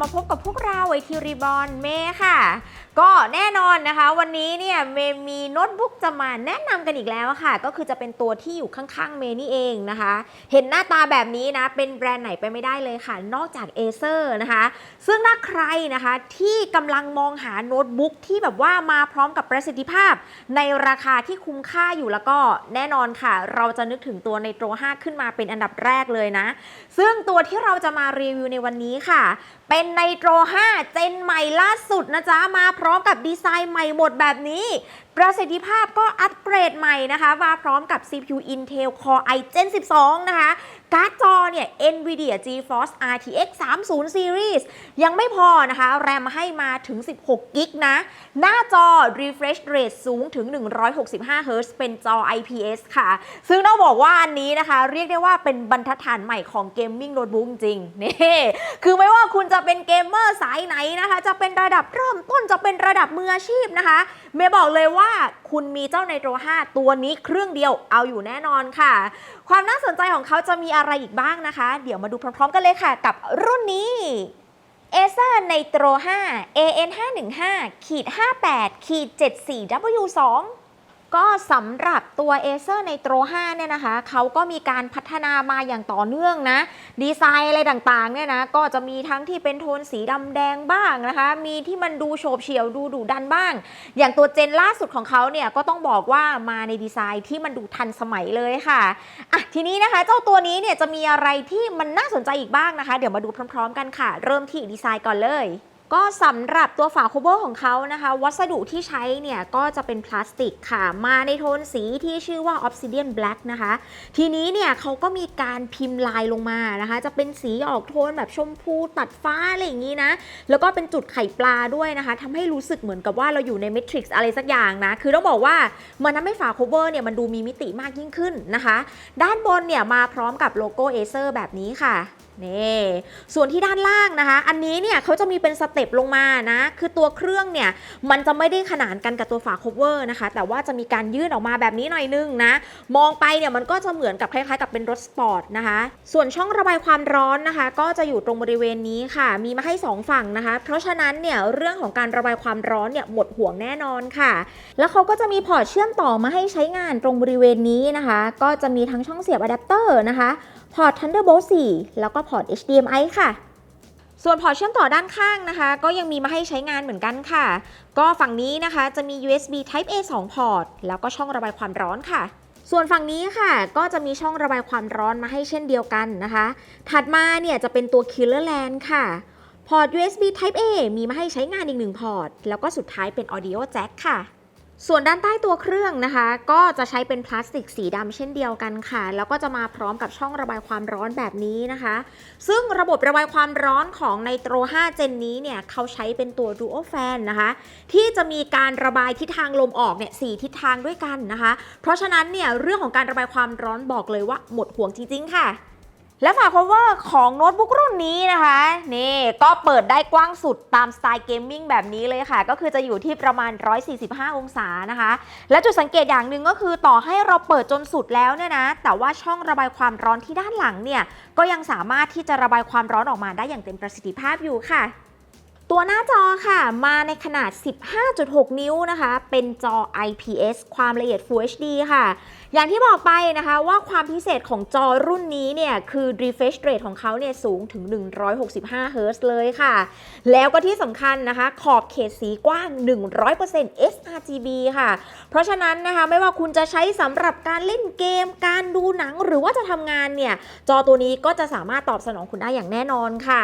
มาพบกับพวกเราไอทีรีบอลเมค่ะ ก็แน่นอนนะคะ วันนี้เนี่ยเมย์มีโน้ตบุ๊กจะมาแนะนำกันอีกแล้วค่ะ ก็คือจะเป็นตัวที่อยู่ข้างๆเมย์นี่เองนะคะ เห็นหน้าตาแบบนี้นะ เป็นแบรนด์ไหนไปไม่ได้เลยค่ะ นอกจาก Acer นะคะ ซึ่งถ้าใครนะคะที่กำลังมองหาโน้ตบุ๊กที่แบบว่ามาพร้อมกับประสิทธิภาพ ในราคาที่คุ้มค่าอยู่แล้วก็แน่นอนค่ะ เราจะนึกถึงตัวในโตร5ขึ้นมาเป็นอันดับแรกเลยนะ ซึ่งตัวที่เราจะมารีวิวในวันนี้ค่ะ เป็นไนโตร 5 เจนใหม่ล่าสุดนะจ๊ะ มาพร้อมกับดีไซน์ใหม่หมดแบบนี้ ประสิทธิภาพก็อัปเกรดใหม่นะคะ มาพร้อมกับ CPU Intel Core i Gen 12 นะคะ การ์ดจอเนี่ย NVIDIA GeForce RTX 30 Series ยังไม่พอนะคะ แรมให้มาถึง 16 กิกนะ หน้าจอ refresh rate สูงถึง 165 Hz เป็นจอ IPS ค่ะ ซึ่งต้องบอกว่าอันนี้นะคะ เรียกได้ว่าเป็นบรรทัดฐานใหม่ของเกมมิ่งโน้ตบุ๊กจริงนี่คือไม่ว่าคุณจะเป็นเกมเมอร์สายไหนนะคะ จะเป็นระดับเริ่มต้นจะเป็นระดับมืออาชีพนะคะ เมย์บอกเลยว่าคุณมีเจ้าไนโตร5ตัวนี้เครื่องเดียวเอาอยู่แน่นอนค่ะ ความน่าสนใจของเขาจะมีอะไรอีกบ้างนะคะ เดี๋ยวมาดูพร้อมๆกันเลยค่ะ กับรุ่นนี้ Acer Nitro 5 AN 515 ขีด58ขีด 74 W2 ก็สำหรับตัว Acer Nitro 5เนี่ยนะคะเขาก็มีการพัฒนามาอย่างต่อเนื่องนะ ดีไซน์อะไรต่างๆเนี่ยนะก็จะมีทั้งที่เป็นโทนสีดำแดงบ้างนะคะ มีที่มันดูโฉบเฉี่ยวดูดุดันบ้าง อย่างตัวเจนล่าสุดของเขาเนี่ยก็ต้องบอกว่ามาในดีไซน์ที่มันดูทันสมัยเลยค่ะอะ ทีนี้นะคะเจ้าตัวนี้เนี่ยจะมีอะไรที่มันน่าสนใจอีกบ้างนะคะ เดี๋ยวมาดูพร้อม ๆ กันค่ะ เริ่มที่ดีไซน์ก่อนเลย ก็สำหรับตัวฝาโคเวอร์ของเขานะคะ วัสดุที่ใช้เนี่ยก็จะเป็นพลาสติกค่ะ มาในโทนสีที่ชื่อว่า Obsidian Black นะคะ ทีนี้เนี่ยเขาก็มีการพิมพ์ลายลงมานะคะ จะเป็นสีออกโทนแบบชมพูตัดฟ้าอะไรอย่างนี้นะ แล้วก็เป็นจุดไข่ปลาด้วยนะคะทำให้รู้สึกเหมือนกับว่าเราอยู่ใน Matrix อะไรสักอย่างนะ คือต้องบอกว่ามันทำให้ฝาโคเวอร์เนี่ยมันดูมีมิติมากยิ่งขึ้นนะคะ ด้านบนเนี่ยมาพร้อมกับโลโก้ Acer แบบนี้ค่ะ นี่ส่วนที่ด้านล่างนะคะ อันนี้เนี่ยเขาจะมีเป็นสเต็ปลงมานะ คือตัวเครื่องเนี่ยมันจะไม่ได้ขนานกันกับตัวฝา cover นะคะ แต่ว่าจะมีการยื่นออกมาแบบนี้หน่อยนึงนะ มองไปเนี่ยมันก็จะเหมือนกับคล้ายๆ กับเป็นรถสปอร์ตนะคะ ส่วนช่องระบายความร้อนนะคะ ก็จะอยู่ตรงบริเวณนี้ค่ะ มีมาให้ 2 ฝั่งนะคะ เพราะฉะนั้นเนี่ยเรื่องของการระบายความร้อนเนี่ยหมดห่วงแน่นอนค่ะ แล้วเขาก็จะมีพอร์ตเชื่อมต่อมาให้ใช้งานตรงบริเวณนี้นะคะ ก็จะมีทั้งช่องเสียบอะแดปเตอร์นะคะ พอร์ต Thunderbolt 4 แล้วก็พอร์ต HDMI ค่ะ ส่วนพอร์ตเชื่อมต่อด้านข้างนะคะ ก็ยังมีมาให้ใช้งานเหมือนกันค่ะ ก็ฝั่งนี้นะคะจะมี USB Type A 2 พอร์ต แล้วก็ช่องระบายความร้อนค่ะส่วนฝั่งนี้ค่ะก็จะมีช่องระบายความร้อนมาให้เช่นเดียวกันนะคะ ถัดมาเนี่ยจะเป็นตัว Killer LAN ค่ะ พอร์ต USB Type A มีมาให้ใช้งานอีกหนึ่งพอร์ต แล้วก็สุดท้ายเป็น Audio Jack ค่ะ ส่วนด้านใต้ตัวเครื่องนะคะ ก็จะใช้เป็นพลาสติกสีดำเช่นเดียวกันค่ะ แล้วก็จะมาพร้อมกับช่องระบายความร้อนแบบนี้นะคะ ซึ่งระบบระบายความร้อนของในโตร5 เจนนี้เนี่ยเขาใช้เป็นตัว Duo Fan นะคะ ที่จะมีการระบายทิศทางลมออกเนี่ยสทิศทางด้วยกันนะคะ เพราะฉะนั้นเนี่ยเรื่องของการระบายความร้อนบอกเลยว่าหมดห่วงจริงๆค่ะ และฝา cover ของโน้ตบุ๊กรุ่นนี้นะคะ นี่ก็เปิดได้กว้างสุดตามสไตล์เกมมิ่งแบบนี้เลยค่ะ ก็คือจะอยู่ที่ประมาณ 145 องศานะคะ และจุดสังเกตอย่างหนึ่งก็คือต่อให้เราเปิดจนสุดแล้วเนี่ยนะ แต่ว่าช่องระบายความร้อนที่ด้านหลังเนี่ย ก็ยังสามารถที่จะระบายความร้อนออกมาได้อย่างเต็มประสิทธิภาพอยู่ค่ะตัวหน้าจอค่ะมาในขนาด 15.6 นิ้วนะคะ เป็นจอ IPS ความละเอียด Full HD ค่ะ อย่างที่บอกไปนะคะว่าความพิเศษของจอรุ่นนี้เนี่ยคือ refresh rate ของเขาเนี่ยสูงถึง 165 Hz เลยค่ะ แล้วก็ที่สำคัญนะคะ ขอบเขตสีกว้าง 100% sRGB ค่ะ เพราะฉะนั้นนะคะไม่ว่าคุณจะใช้สำหรับการเล่นเกม การดูหนังหรือว่าจะทำงานเนี่ยจอตัวนี้ก็จะสามารถตอบสนองคุณได้อย่างแน่นอนค่ะ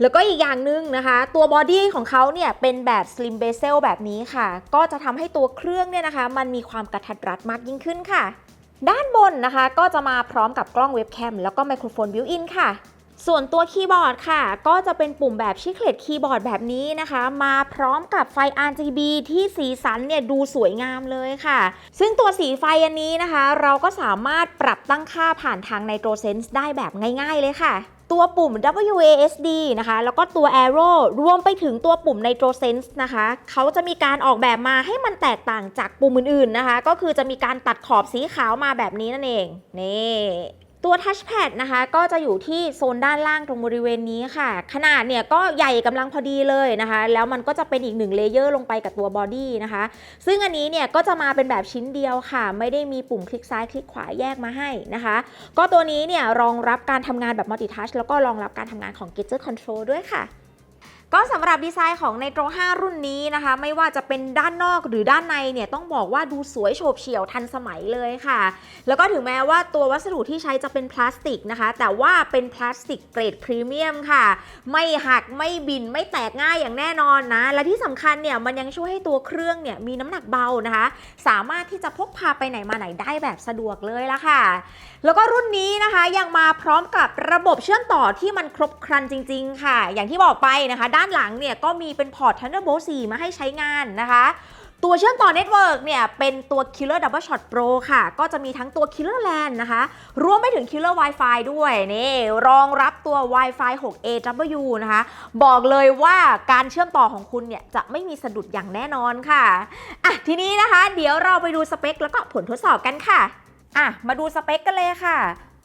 แล้วก็อีกอย่างหนึ่งนะคะ ตัวบอดี้ของเขาเนี่ยเป็นแบบ slim bezel แบบนี้ค่ะ ก็จะทำให้ตัวเครื่องเนี่ยนะคะ มันมีความกระทัดรัดมากยิ่งขึ้นค่ะ ด้านบนนะคะ ก็จะมาพร้อมกับกล้องเว็บแคม แล้วก็ไมโครโฟนบิวอินค่ะ ส่วนตัวคีย์บอร์ดค่ะ ก็จะเป็นปุ่มแบบชิคเลตคีย์บอร์ดแบบนี้นะคะ มาพร้อมกับไฟ RGB ที่สีสันเนี่ยดูสวยงามเลยค่ะ ซึ่งตัวสีไฟอันนี้นะคะ เราก็สามารถปรับตั้งค่าผ่านทาง Nitro Sense ได้แบบง่าย ๆเลยค่ะ ตัวปุ่ม WASD นะคะ แล้วก็ตัว Arrow รวมไปถึงตัวปุ่ม Nitro Sense นะคะเขาจะมีการออกแบบมาให้มันแตกต่างจากปุ่มอื่นๆนะคะ ก็คือจะมีการตัดขอบสีขาวมาแบบนี้นั่นเอง นี่ ตัวทัชแพดนะคะก็จะอยู่ที่โซนด้านล่างตรงบริเวณนี้ค่ะ ขนาดเนี่ยก็ใหญ่กำลังพอดีเลยนะคะ แล้วมันก็จะเป็นอีกหนึ่งเลเยอร์ลงไปกับตัวบอดี้นะคะ ซึ่งอันนี้เนี่ยก็จะมาเป็นแบบชิ้นเดียวค่ะ ไม่ได้มีปุ่มคลิกซ้ายคลิกขวาแยกมาให้นะคะ ก็ตัวนี้เนี่ยรองรับการทำงานแบบมัลติทัชแล้วก็รองรับการทำงานของ g e t u r Control ด้วยค่ะ ก็สำหรับดีไซน์ของ Nitro 5รุ่นนี้นะคะ ไม่ว่าจะเป็นด้านนอกหรือด้านในเนี่ยต้องบอกว่าดูสวยโฉบเฉี่ยวทันสมัยเลยค่ะ แล้วก็ถึงแม้ว่าตัววัสดุที่ใช้จะเป็นพลาสติกนะคะ แต่ว่าเป็นพลาสติกเกรดพรีเมียมค่ะ ไม่หักไม่บินไม่แตกง่ายอย่างแน่นอนนะ และที่สำคัญเนี่ยมันยังช่วยให้ตัวเครื่องเนี่ยมีน้ำหนักเบานะคะ สามารถที่จะพกพาไปไหนมาไหนได้แบบสะดวกเลยละค่ะ แล้วก็รุ่นนี้นะคะยังมาพร้อมกับระบบเชื่อมต่อที่มันครบครันจริง ๆ ค่ะ อย่างที่บอกไปนะคะด้านหลังเนี่ยก็มีเป็นพอร์ต Thunderbolt 4 มาให้ใช้งานนะคะตัวเชื่อมต่อเน็ตเวิร์กเนี่ย เป็นตัว Killer Double Shot Pro ค่ะ ก็จะมีทั้งตัว Killer LAN นะคะ รวมไปถึง Killer Wi-Fi ด้วย นี่ รองรับตัว Wi-Fi 6 AW นะคะ บอกเลยว่าการเชื่อมต่อของคุณเนี่ย จะไม่มีสะดุดอย่างแน่นอนค่ะ อะ ทีนี้นะคะ เดี๋ยวเราไปดูสเปคแล้วก็ผลทดสอบกันค่ะ อะ มาดูสเปคกันเลยค่ะ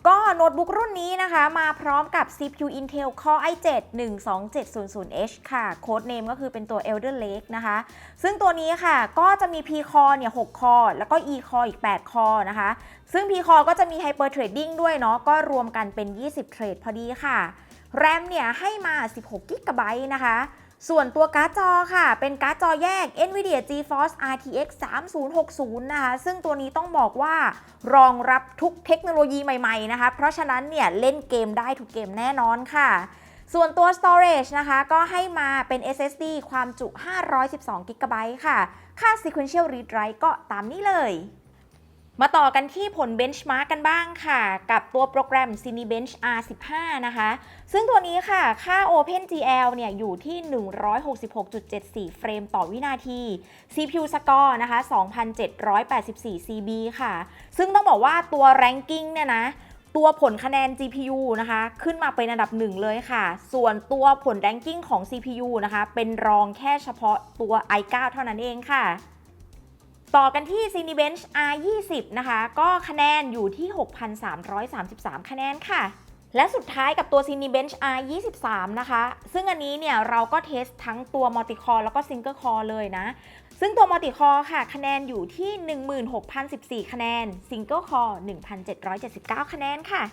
ก็โน้ตบุ๊กรุ่นนี้นะคะ มาพร้อมกับ CPU Intel Core i7 12700H ค่ะ โค้ดเนมก็คือเป็นตัว Elder Lake นะคะ ซึ่งตัวนี้ค่ะก็จะมี P Core เนี่ย6คอแล้วก็ E Core อีก8คอนะคะ ซึ่ง P Core ก็จะมี Hyper Threading ด้วยเนาะ ก็รวมกันเป็น 20 เทรดพอดีค่ะ RAM เนี่ยให้มา 16 g b นะคะ ส่วนตัวการ์ดจอค่ะ เป็นการ์ดจอแยก NVIDIA GeForce RTX 3060 นะคะ ซึ่งตัวนี้ต้องบอกว่ารองรับทุกเทคโนโลยีใหม่ๆนะคะ เพราะฉะนั้นเนี่ยเล่นเกมได้ทุกเกมแน่นอนค่ะส่วนตัว storage นะคะ ก็ให้มาเป็น SSD ความจุ 512 g b ค่ะ ค่า sequential read write ก็ตามนี้เลย มาต่อกันที่ผล benchmark กันบ้างค่ะ กับตัวโปรแกรม Cinebench R15 นะคะ ซึ่งตัวนี้ค่ะ ค่า OpenGL เนี่ยอยู่ที่ 166.74 เฟรมต่อวินาที CPU score นะคะ 2,784 CB ค่ะ ซึ่งต้องบอกว่าตัว ranking เนี่ยนะตัวผลคะแนน GPU นะคะ ขึ้นมาเป็นอันดับหนึ่งเลยค่ะ ส่วนตัวผล ranking ของ CPU นะคะ เป็นรองแค่เฉพาะตัว i9 เท่านั้นเองค่ะ ต่อกันที่ Cinebench R20 นะคะ ก็คะแนนอยู่ที่ 6,333 คะแนนค่ะ และสุดท้ายกับตัว Cinebench R23 นะคะ ซึ่งอันนี้เนี่ยเราก็เทสทั้งตัว Multi Core แล้วก็ Single Core เลยนะ ซึ่งตัว Multi Core ค่ะ คะแนนอยู่ที่ 16,014 คะแนน Single Core 1,779 คะแนนค่ะ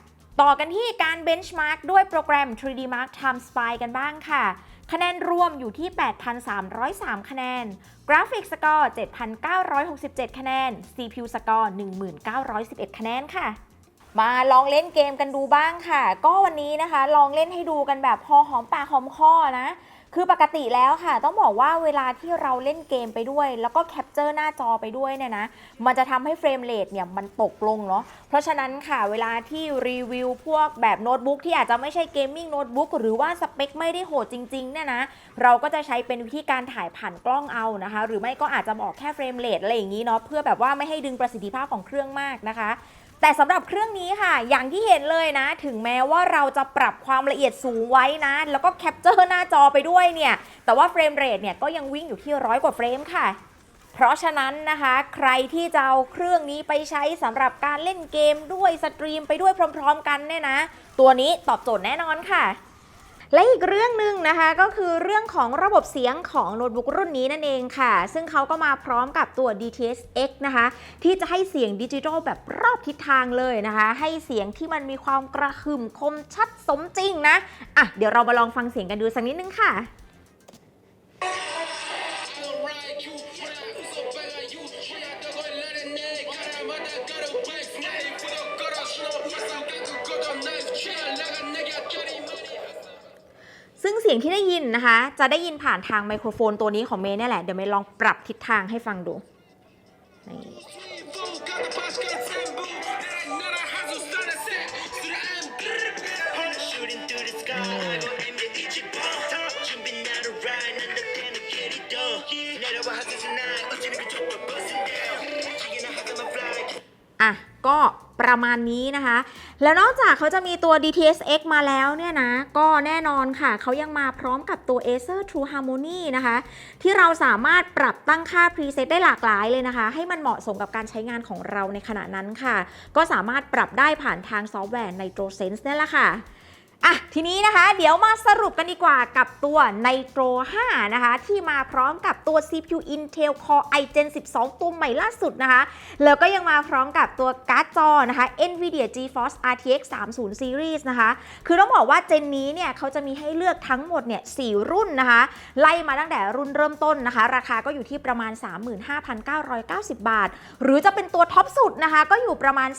ต่อกันที่การ Benchmark ด้วยโปรแกรม 3D Mark Time Spy กันบ้างค่ะ คะแนนรวมอยู่ที่ 8,303 คะแนน กราฟิกสกอร์ 7,967 คะแนน CPU สกอร์ 1,911 คะแนนค่ะ มาลองเล่นเกมกันดูบ้างค่ะ ก็วันนี้นะคะ ลองเล่นให้ดูกันแบบพอหอมปากหอมคอนะ คือปกติแล้วค่ะ ต้องบอกว่าเวลาที่เราเล่นเกมไปด้วย แล้วก็แคปเจอร์หน้าจอไปด้วยเนี่ยนะ มันจะทำให้เฟรมเรทเนี่ยมันตกลงเนาะ เพราะฉะนั้นค่ะเวลาที่รีวิวพวกแบบโน้ตบุ๊กที่อาจจะไม่ใช่เกมมิ่งโน้ตบุ๊กหรือว่าสเปคไม่ได้โหดจริงๆเนี่ยนะ เราก็จะใช้เป็นวิธีการถ่ายผ่านกล้องเอานะคะ หรือไม่ก็อาจจะบอกแค่เฟรมเรทอะไรอย่างนี้เนาะเพื่อแบบว่าไม่ให้ดึงประสิทธิภาพของเครื่องมากนะคะ แต่สำหรับเครื่องนี้ค่ะ อย่างที่เห็นเลยนะ ถึงแม้ว่าเราจะปรับความละเอียดสูงไว้นะ แล้วก็แคปเจอร์หน้าจอไปด้วยเนี่ย แต่ว่าเฟรมเรทเนี่ยก็ยังวิ่งอยู่ที่ร้อยกว่าเฟรมค่ะ เพราะฉะนั้นนะคะ ใครที่จะเอาเครื่องนี้ไปใช้สำหรับการเล่นเกมด้วยสตรีมไปด้วยพร้อม ๆ กันเนี่ยนะ ตัวนี้ตอบโจทย์แน่นอนค่ะ และอีกเรื่องหนึ่งนะคะก็คือเรื่องของระบบเสียงของโน้ตบุ๊กรุ่นนี้นั่นเองค่ะ ซึ่งเขาก็มาพร้อมกับตัว DTS X นะคะ ที่จะให้เสียงดิจิทัลแบบรอบทิศทางเลยนะคะ ให้เสียงที่มันมีความกระหึ่มคมชัดสมจริงนะ อะ เดี๋ยวเรามาลองฟังเสียงกันดูสักนิดนึงค่ะ สียงที่ได้ยินนะคะ จะได้ยินผ่านทางไมโครโฟนตัวนี้ของเมย์นี่แหละ เดี๋ยวเมย์ลองปรับทิศทางให้ฟังดูอะก็ ประมาณนี้นะคะ แล้วนอกจากเขาจะมีตัว DTSX มาแล้วเนี่ยนะ ก็แน่นอนค่ะ เขายังมาพร้อมกับตัว Acer True Harmony นะคะ ที่เราสามารถปรับตั้งค่า preset ได้หลากหลายเลยนะคะ ให้มันเหมาะสมกับการใช้งานของเราในขณะนั้นค่ะ ก็สามารถปรับได้ผ่านทางซอฟต์แวร์ NitroSense นี่แหละค่ะ อะทีนี้นะคะ เดี๋ยวมาสรุปกันดีกว่ากับตัว Nitro 5 นะคะ ที่มาพร้อมกับตัว CPU Intel Core i Gen 12 ตัวใหม่ล่าสุดนะคะ แล้วก็ยังมาพร้อมกับตัวการ์ดจอนะคะ NVIDIA GeForce RTX 30 Series นะคะ คือต้องบอกว่าเจนนี้เนี่ยเขาจะมีให้เลือกทั้งหมดเนี่ย4รุ่นนะคะ ไล่มาตั้งแต่รุ่นเริ่มต้นนะคะ ราคาก็อยู่ที่ประมาณ 35,990 บาท หรือจะเป็นตัวท็อปสุดนะคะ ก็อยู่ประมาณ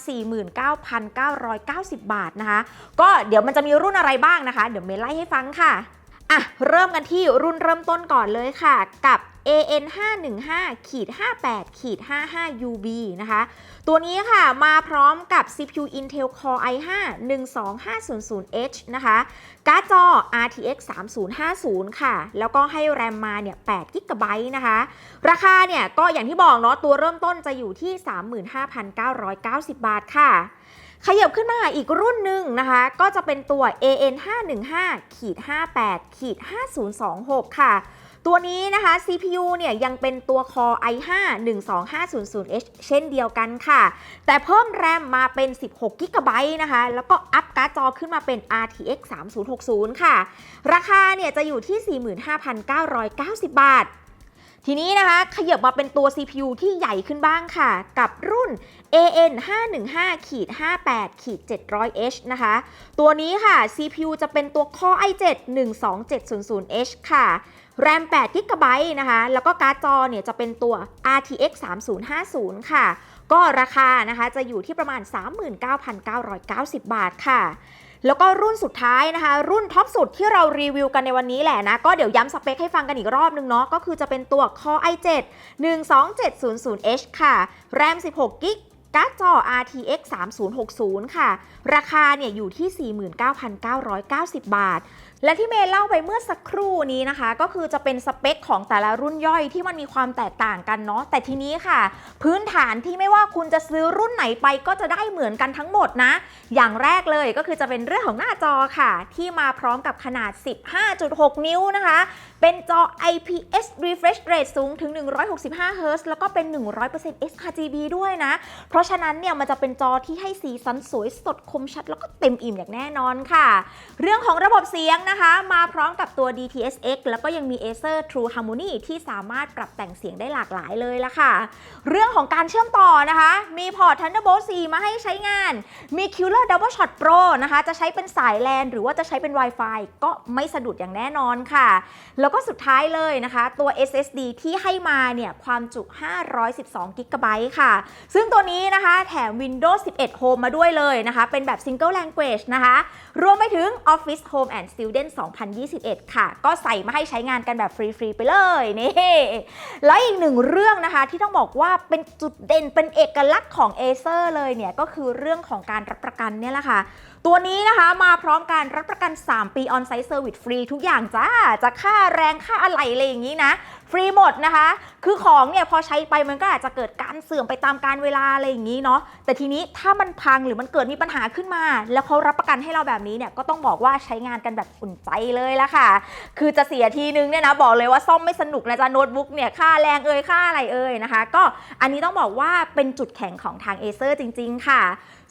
49,990 บาทนะคะ ก็เดี๋ยวมันจะมีรุ่นอะไรบ้างนะคะ เดี๋ยวเมย์ไล่ให้ฟังค่ะอะเริ่มกันที่รุ่นเริ่มต้นก่อนเลยค่ะ กับ AN 515ขีด58ขีด55 UB นะคะ ตัวนี้ค่ะมาพร้อมกับ CPU Intel Core i5 12500H นะคะ การ์ดจอ RTX 3050 ค่ะ แล้วก็ให้แรมมาเนี่ย8 g b นะคะ ราคาเนี่ยก็อย่างที่บอกเนาะตัวเริ่มต้นจะอยู่ที่ 35,990 บาทค่ะ ขยับขึ้นมาอีกรุ่นหนึ่งนะคะ ก็จะเป็นตัว AN 515ขีด58ขีด5026 ค่ะ ตัวนี้นะคะ CPU เนี่ยยังเป็นตัว Core i5 12500H เช่นเดียวกันค่ะ แต่เพิ่มแรมมาเป็น 16 g b นะคะ แล้วก็อัพการ์ดจอขึ้นมาเป็น RTX 3060 ค่ะ ราคาเนี่ยจะอยู่ที่ 45,990 บาท ทีนี้นะคะ ขยับมาเป็นตัว CPU ที่ใหญ่ขึ้นบ้างค่ะ กับรุ่น AN 515ขีด58ขีด 700H นะคะ ตัวนี้ค่ะ CPU จะเป็นตัว Core i7 12700H ค่ะแรม8 g b นะคะ แล้วก็การ์ดจอเนี่ยจะเป็นตัว RTX 3050 ค่ะ ก็ราคานะคะจะอยู่ที่ประมาณ 39,990 บาทค่ะ แล้วก็รุ่นสุดท้ายนะคะ รุ่นท็อปสุดที่เรารีวิวกันในวันนี้แหละนะ ก็เดี๋ยวย้ำสเปคให้ฟังกันอีกรอบนึงเนาะก็คือจะเป็นตัว Core i7 12700H ค่ะ แรม 16 g b การ์ดจอ RTX 3060 ค่ะ ราคาเนี่ยอยู่ที่ 49,990 บาท และที่เมย์เล่าไปเมื่อสักครู่นี้นะคะ ก็คือจะเป็นสเปคของแต่ละรุ่นย่อยที่มันมีความแตกต่างกันเนาะแต่ทีนี้ค่ะ พื้นฐานที่ไม่ว่าคุณจะซื้อรุ่นไหนไปก็จะได้เหมือนกันทั้งหมดนะ อย่างแรกเลยก็คือจะเป็นเรื่องของหน้าจอค่ะ ที่มาพร้อมกับขนาด 15.6 นิ้วนะคะ เป็นจอ IPS refresh rate สูงถึง 165 Hz แล้วก็เป็น 100% sRGB ด้วยนะ เพราะฉะนั้นเนี่ยมันจะเป็นจอที่ให้สีสันสวยสดคมชัด แล้วก็เต็มอิ่มอย่างแน่นอนค่ะ เรื่องของระบบเสียงนะคะ มาพร้อมกับตัว DTSX แล้วก็ยังมี Acer True Harmony ที่สามารถปรับแต่งเสียงได้หลากหลายเลยละค่ะ เรื่องของการเชื่อมต่อนะคะ มีพอร์ต Thunderbolt 4 มาให้ใช้งาน มี Killer Double Shot Pro นะคะ จะใช้เป็นสาย LAN หรือว่าจะใช้เป็น Wi-Fi ก็ไม่สะดุดอย่างแน่นอนค่ะแล้วก็สุดท้ายเลยนะคะ ตัว SSD ที่ให้มาเนี่ยความจุ 512 g b ค่ะ ซึ่งตัวนี้นะคะแถม Windows 11 Home มาด้วยเลยนะคะ เป็นแบบ Single Language นะคะ รวมไปถึง Office Home and Student 2021 ค่ะ ก็ใส่มาให้ใช้งานกันแบบฟรี ๆ ไปเลยนี่แล้วอีกหนึ่งเรื่องนะคะที่ต้องบอกว่าเป็นจุดเด่นเป็นเอกลักษณ์ของ Acer เลยเนี่ยก็คือเรื่องของการรับประกันเนี่ยแหละค่ะ ตัวนี้นะคะมาพร้อมการรับประกัน 3 ปี On-Site Service ฟรีทุกอย่างจ้าจะค่าแรงค่าอะไหล่อะไรอย่างนี้นะ ฟรีหมดนะคะ คือของเนี่ยพอใช้ไปมันก็อาจจะเกิดการเสื่อมไปตามการเวลาอะไรอย่างนี้เนาะแต่ทีนี้ถ้ามันพังหรือมันเกิดมีปัญหาขึ้นมา แล้วเขารับประกันให้เราแบบนี้เนี่ยก็ต้องบอกว่าใช้งานกันแบบอุ่นใจเลยละค่ะ คือจะเสียทีนึงเนี่ยนะบอกเลยว่าซ่อมไม่สนุกนะจ๊ะโน้ตบุ๊กเนี่ยค่าแรงเอ่ยค่าอะไรเอ่ยนะคะ ก็อันนี้ต้องบอกว่าเป็นจุดแข็งของทาง Acer จริง ๆ ค่ะ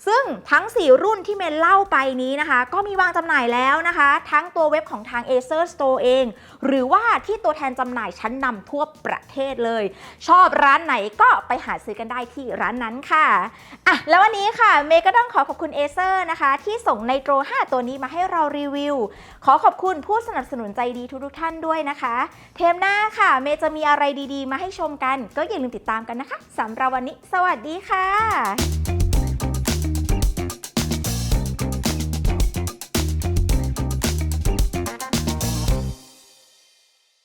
ซึ่งทั้ง 4 รุ่นที่เมนเล่าไปนี้นะคะ ก็มีวางจำหน่ายแล้วนะคะ ทั้งตัวเว็บของทาง Acer Store เอง หรือว่าที่ตัวแทนจำหน่ายชั้นนำทั่วประเทศเลย ชอบร้านไหนก็ไปหาซื้อกันได้ที่ร้านนั้นค่ะอะ แล้ววันนี้ค่ะ เมย์ก็ต้องขอขอบคุณ Acer นะคะ ที่ส่งไนโตร 5 ตัวนี้มาให้เรารีวิว ขอขอบคุณผู้สนับสนุนใจดีทุกๆท่านด้วยนะคะ เทมหน้าค่ะ เมย์จะมีอะไรดีๆ มาให้ชมกัน ก็อย่าลืมติดตามกันนะคะสำหรับวันนี้ สวัสดีค่ะ